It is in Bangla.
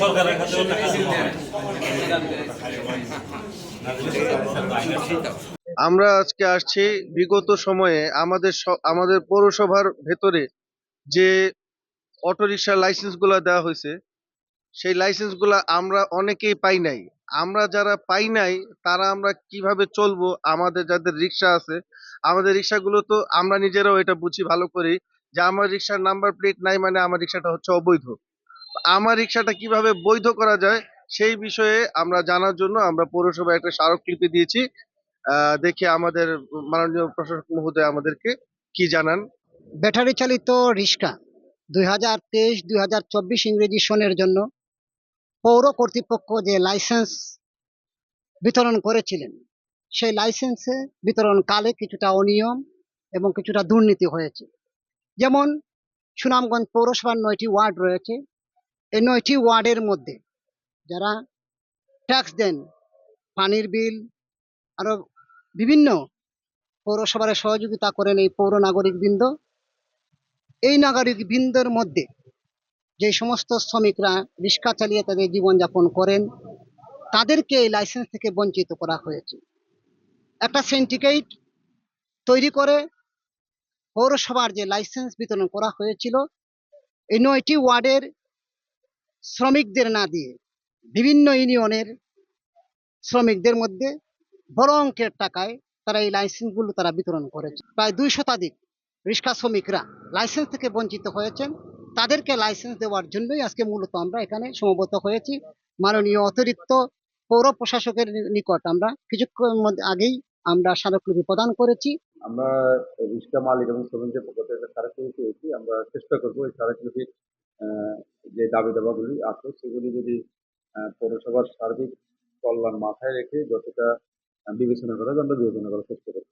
সরকারের কাছে। আমরা আজকে আসছি বিগত সময়ে আমাদের স- আমাদের পৌরসভার ভেতরে যে অটোরিকশার লাইসেন্সগুলো দেওয়া হয়েছে সেই লাইসেন্সগুলো আমরা অনেকেই পাই নাই। আমরা যারা পাই নাই তারা আমরা কীভাবে চলবো? আমাদের যাদের রিক্সা আছে আমাদের রিক্সাগুলো তো আমরা নিজেরাও এটা বুঝি ভালো করেই যে আমার রিক্সার নাম্বার প্লেট নাই মানে আমার রিক্সাটা হচ্ছে অবৈধ। আমার রিক্সাটা কীভাবে বৈধ করা যায় সেই বিষয়ে আমরা জানার জন্য আমরা পৌরসভায় একটা স্মারকলিপি দিয়েছি। দেখি আমাদের মাননীয় প্রশাসক মহোদয় আমাদেরকে কি জানান। ব্যাটারি চালিত রিক্সা দুই হাজার তেইশ, দুই হাজার চব্বিশ ইংরেজি সনের জন্য পৌর কর্তৃপক্ষ যে লাইসেন্স বিতরণ করেছিলেন, সেই লাইসেন্সে বিতরণ কালে কিছুটা অনিয়ম এবং কিছুটা দুর্নীতি হয়েছে। যেমন সুনামগঞ্জ পৌরসভার নয়টি ওয়ার্ড রয়েছে এই নয়টি ওয়ার্ডের মধ্যে যারা ট্যাক্স দেন, পানির বিল, আরও বিভিন্ন পৌরসভার সহযোগিতা করেন এই পৌর নাগরিক বৃন্দ এই নাগরিক বৃন্দের মধ্যে যে সমস্ত শ্রমিকরা রিক্সা চালিয়ে তাদের জীবনযাপন করেন, তাদেরকে এই লাইসেন্স থেকে বঞ্চিত করা হয়েছে। একটা সিন্ডিকেট তৈরি করে পৌরসভার যে লাইসেন্স বিতরণ করা হয়েছিল, এই নয়টি ওয়ার্ডের শ্রমিকদের না দিয়ে বিভিন্ন ইউনিয়নের শ্রমিকদের মধ্যে বড় অঙ্কের টাকায় তারা এই লাইসেন্সগুলো তারা বিতরণ করেছে। প্রায় দুই শতাধিক রিক্সা শ্রমিকরা লাইসেন্স থেকে বঞ্চিত হয়েছেন। তাদেরকে লাইসেন্স দেওয়ার জন্যই আজকে মূলত আমরা এখানে সমবেত হয়েছি। মাননীয় অতিরিক্ত পৌর প্রশাসকের নিকট আমরা কিছুক্ষণ আগেই আমরা স্মারকলিপি প্রদান করেছি। আমরা রিক্সা মালিক এবং শ্রমিকদের পক্ষ থেকে স্মারকলিপি পেয়েছি। আমরা চেষ্টা করব এই যে দাবি দাবাগুলি আছে, সেগুলি যদি পৌরসভার সার্বিক কল্যাণ মাথায় রেখে যতটা বিবেচনা করা আমরা বিবেচনা করার চেষ্টা করি